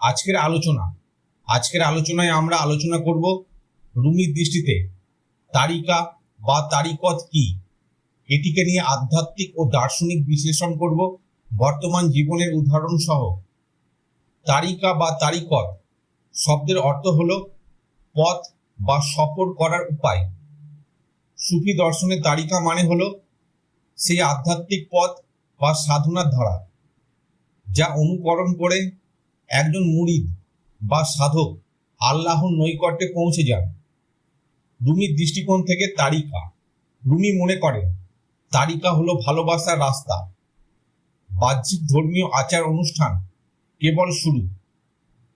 আজকের আলোচনা, আজকের আলোচনায় আমরা আলোচনা করব রুমির দৃষ্টিতে তারিকা বা তারিকত কি? এটিকে নিয়ে আধ্যাত্মিক ও দার্শনিক বিশ্লেষণ করব বর্তমান জীবনের উদাহরণ সহ। তারিকা বা তারিকত শব্দের অর্থ হলো পথ বা সফর করার উপায়। সুফি দর্শনে তারিকা মানে হল সেই আধ্যাত্মিক পথ বা সাধনার ধারা, যা অনুকরণ করে একজন বা সাধক আল্লাহর নৈকট্যে পৌঁছে যান। রুমির দৃষ্টিকোণ থেকে তারিকা। রুমি মনে করেন তারিকা হলো ভালোবাসার রাস্তা। বাহ্যিক ধর্মীয় আচার অনুষ্ঠান কেবল শুরু।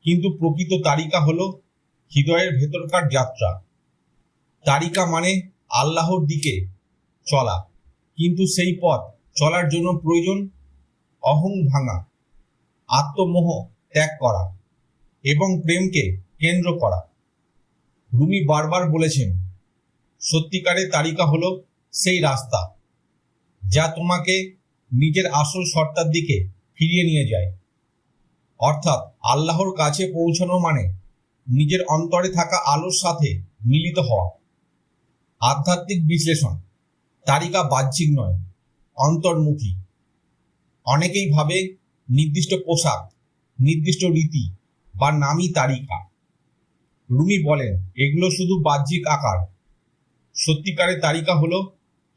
কিন্তু প্রকৃত তারিকা হলো হৃদয়ের ভেতরকার যাত্রা। তারিকা মানে আল্লাহর দিকে চলা। কিন্তু সেই পথ চলার জন্য প্রয়োজন অহং ভাঙা আত্মমোহ ত্যাগ করা এবং প্রেমকে কেন্দ্র করা। রুমি বারবার বলেছেন, সত্যিকারের তালিকা হলো সেই রাস্তা যা তোমাকে নিজের আসল সত্তার দিকে ফিরিয়ে নিয়ে যায়। অর্থাৎ আল্লাহর কাছে পৌঁছানো মানে নিজের অন্তরে থাকা আলোর সাথে মিলিত হওয়া। আধ্যাত্মিক বিশ্লেষণ, তালিকা বাহ্যিক নয়, অন্তর্মুখী। অনেকেই ভাবে নির্দিষ্ট পোশাক নির্দিষ্ট রীতি বা নামই তালিকা রুমি বলেন, এগুলো শুধু বাহ্যিক আকার। সত্যিকারের তালিকা হলো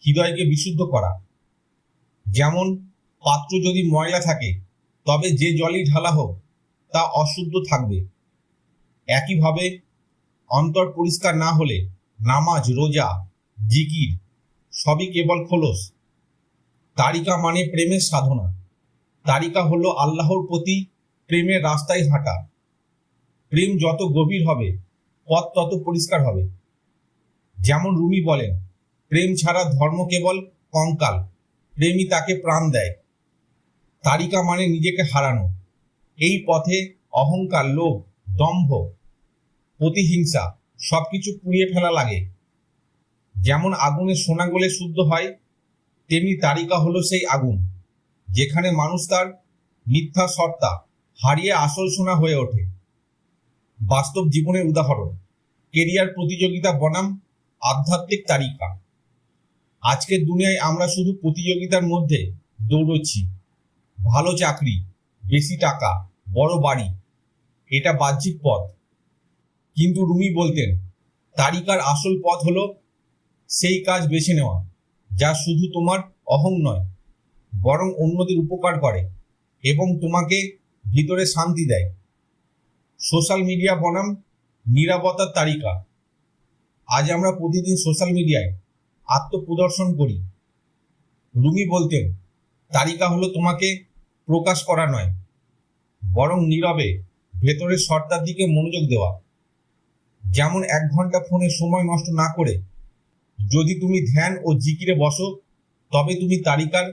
হৃদয়কে বিশুদ্ধ করা। যেমন, পাত্র যদি ময়লা থাকে, তবে যে জলই ঢালা হোক, তা অশুদ্ধ থাকবে। একইভাবে, অন্তর পরিষ্কার না হলে নামাজ, রোজা, জিকির সবই কেবল খোলস। তারিকা মানে প্রেমের সাধনা। তারিকা হলো আল্লাহর প্রতি প্রেমের রাস্তায় হাঁটা। প্রেম যত গভীর হবে, পথ তত পরিষ্কার হবে। যেমন রুমি বলেন, প্রেম ছাড়া ধর্ম কেবল কঙ্কাল প্রেমই তাকে প্রাণ দেয়। তারিকা মানে নিজেকে হারানো। এই পথে অহংকার, লোভ, দম্ভ, প্রতিহিংসা সবকিছু পুড়িয়ে ফেলা লাগে। যেমন আগুনে সোনা গলে শুদ্ধ হয়, তেমনি তারিকা হলো সেই আগুন, যেখানে মানুষ তার মিথ্যা সত্তা হারিয়ে আসল সোনা হয়ে ওঠে। বাস্তব জীবনের উদাহরণ, কেরিয়ার প্রতিযোগিতা বনাম আধ্যাত্মিক তালিকা। আজকের দুনিয়ায় আমরা শুধু প্রতিযোগিতার মধ্যে দৌড়চ্ছি। ভালো চাকরি, বেশি টাকা, বড় বাড়ি, এটা বাহ্যিক পথ। কিন্তু রুমি বলতেন তারিকার আসল পথ হলো সেই কাজ বেছে নেওয়া, যা শুধু তোমার অহং নয়, বরং অন্যদের উপকার করে এবং তোমাকে ভিতরে শান্তি দেয়। সোশ্যাল মিডিয়া বনাম নিরাপত্তার তালিকা। আজ আমরা প্রতিদিন সোশ্যাল মিডিয়ায় আত্মপ্রদর্শন করি। রুমি বলতেন, তালিকা হলো তোমাকে প্রকাশ করা নয়, বরং নীরবে ভেতরের সর্তার দিকে মনোযোগ দেওয়া। যেমন এক ঘণ্টা ফোনে সময় নষ্ট না করে যদি তুমি ধ্যান ও জিকিরে বসো, তবে তুমি তালিকার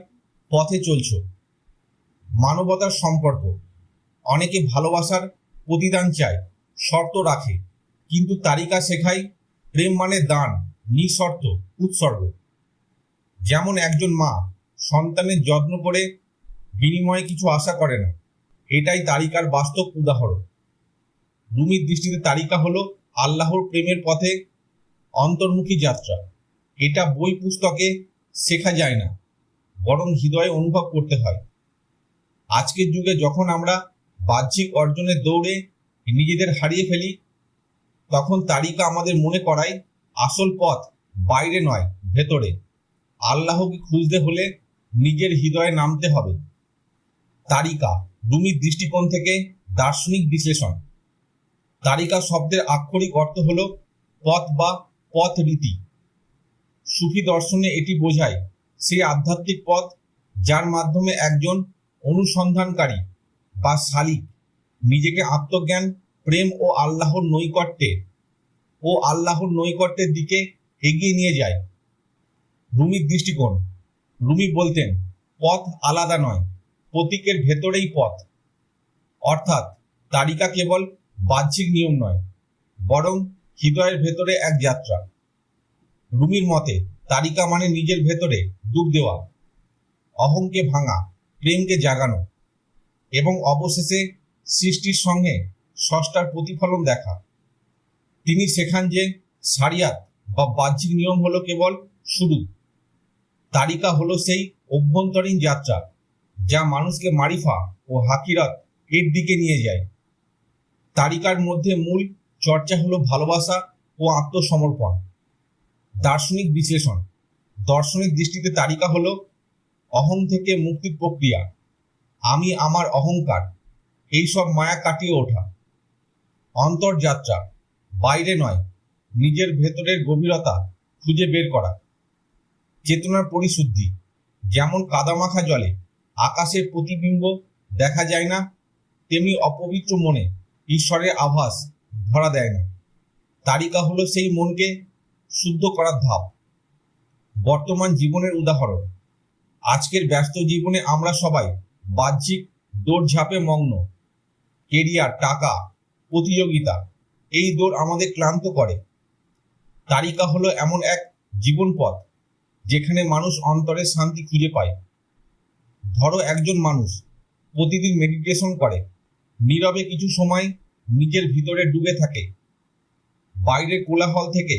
পথে চলছো। মানবতার সম্পর্ক। অনেকে ভালোবাসার প্রতিদান চায়, শর্ত রাখে, কিন্তু তারিকা শেখায়, প্রেম মানে দান, নিঃশর্ত, উৎসর্গ। যেমন একজন মা সন্তানের যত্ন করে বিনিময়ে কিছু আশা করে না, এটাই তারিকার বাস্তব উদাহরণ। রুমির দৃষ্টিতে তারিকা হলো আল্লাহর প্রেমের পথে অন্তর্মুখী যাত্রা। এটা বই পুস্তকে শেখা যায় না, বরং হৃদয়ে অনুভব করতে হয়। আজকের যুগে যখন আমরা বাহ্যিক অর্জনের দৌড়ে নিজেদের হারিয়ে ফেলি, তখন তারিকা আমাদের মনে করায়, আসল পথ বাইরে নয়, ভেতরে। আল্লাহকে খুঁজতে হলে নিজের হৃদয়ে নামতে হবে। তারিকা রুমির দৃষ্টিকোণ থেকে দার্শনিক বিশ্লেষণ। তারিকা শব্দের আক্ষরিক অর্থ হল পথ বা পথ রীতি সুফি দর্শনে এটি বোঝায় সেই আধ্যাত্মিক পথ যার মাধ্যমে একজন অনুসন্ধানকারী বা শালিক, নিজেকে আত্মজ্ঞান, প্রেম ও আল্লাহর নৈকট্যে, ও আল্লাহর নৈকট্যের দিকে এগিয়ে নিয়ে যায়। রুমির দৃষ্টিকোণ, রুমি বলতেন, পথ আলাদা নয়, প্রতীকের ভেতরেই পথ। অর্থাৎ তালিকা কেবল বাহ্যিক নিয়ম নয়, বরং হৃদয়ের ভেতরে এক যাত্রা। রুমির মতে তালিকা মানে নিজের ভেতরে ডুব দেওয়া, অহংকে ভাঙা, প্রেমকে জাগানো। এবং অবশেষে সৃষ্টির সঙ্গে ষষ্ঠার প্রতিফলন দেখা। তিনি শেখান যে সারিয়াত বা বাহ্যিক নিয়ম হলো কেবল শুরু, তারিকা হলো সেই অভ্যন্তরীণ যাত্রা যা মানুষকে মারিফা ও হাকিরাত এর দিকে নিয়ে যায়। তারিকার মধ্যে মূল চর্চা হলো ভালোবাসা ও আত্মসমর্পণ। দার্শনিক বিশ্লেষণ দর্শনিক দৃষ্টিতে তালিকা হলো অহং থেকে মুক্তির প্রক্রিয়া। আমি আমার অহংকার, এইসব মায়া কাটিয়ে ওঠা। অন্তর্যাত্রা, বাইরে নয়, নিজের ভেতরের গভীরতা খুঁজে বের করা। চেতনার পরিশুদ্ধি, যেমন কাদামাখা জলে আকাশের প্রতিবিম্ব দেখা যায় না, তেমনি অপবিত্র মনে ঈশ্বরের আভাস ধরা দেয় না। তালিকা হলো সেই মনকে শুদ্ধ করার ধাপ। বর্তমান জীবনের উদাহরণ, আজকের ব্যস্ত জীবনে আমরা সবাই বাহ্যিক দৌড়ঝাঁপে মগ্ন কেরিয়ার টাকা, প্রতিযোগিতা, এই দৌড় আমাদের ক্লান্ত করে। তালিকা হলো এমন এক জীবন পথ যেখানে মানুষ অন্তরে শান্তি খুঁজে পায়। ধরো একজন মানুষ প্রতিদিন মেডিটেশন করে, নীরবে কিছু সময় নিজের ভিতরে ডুবে থাকে, বাইরের কোলাহল থেকে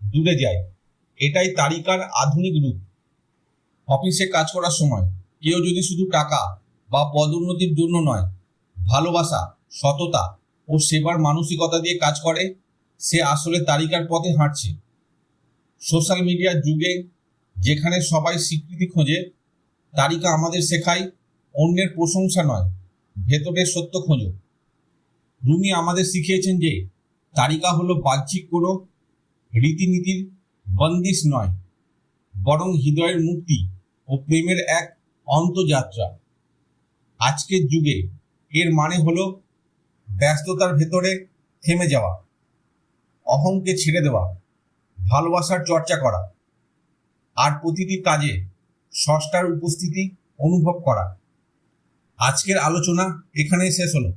দূরে যায়। এটাই তালিকার আধুনিক রূপ। অফিসে কাজ করার সময় কেউ যদি শুধু টাকা বা পদোন্নতির জন্য নয়, ভালোবাসা, সততা ও সেবার মানসিকতা দিয়ে কাজ করে, সে আসলে তালিকার পথে হাঁটছে। সোশ্যাল মিডিয়ার যুগে যেখানে সবাই স্বীকৃতি খোঁজে, তালিকা আমাদের শেখায়, অন্যের প্রশংসা নয়, ভেতরের সত্য খোঁজো। রুমি আমাদের শিখিয়েছেন যে, তালিকা হলো বাহ্যিক কোনো রীতিনীতির বন্দিশ নয়, বরং হৃদয়ের মুক্তি ও প্রেমের এক অন্তযাত্রা আজকের যুগে এর মানে হলো ব্যস্ততার ভেতরে থেমে যাওয়া, অহংকে ছেড়ে দেওয়া, ভালোবাসার চর্চা করা, আর প্রতিটি কাজে ষষ্ঠার উপস্থিতি অনুভব করা। আজকের আলোচনা এখানেই শেষ হলো।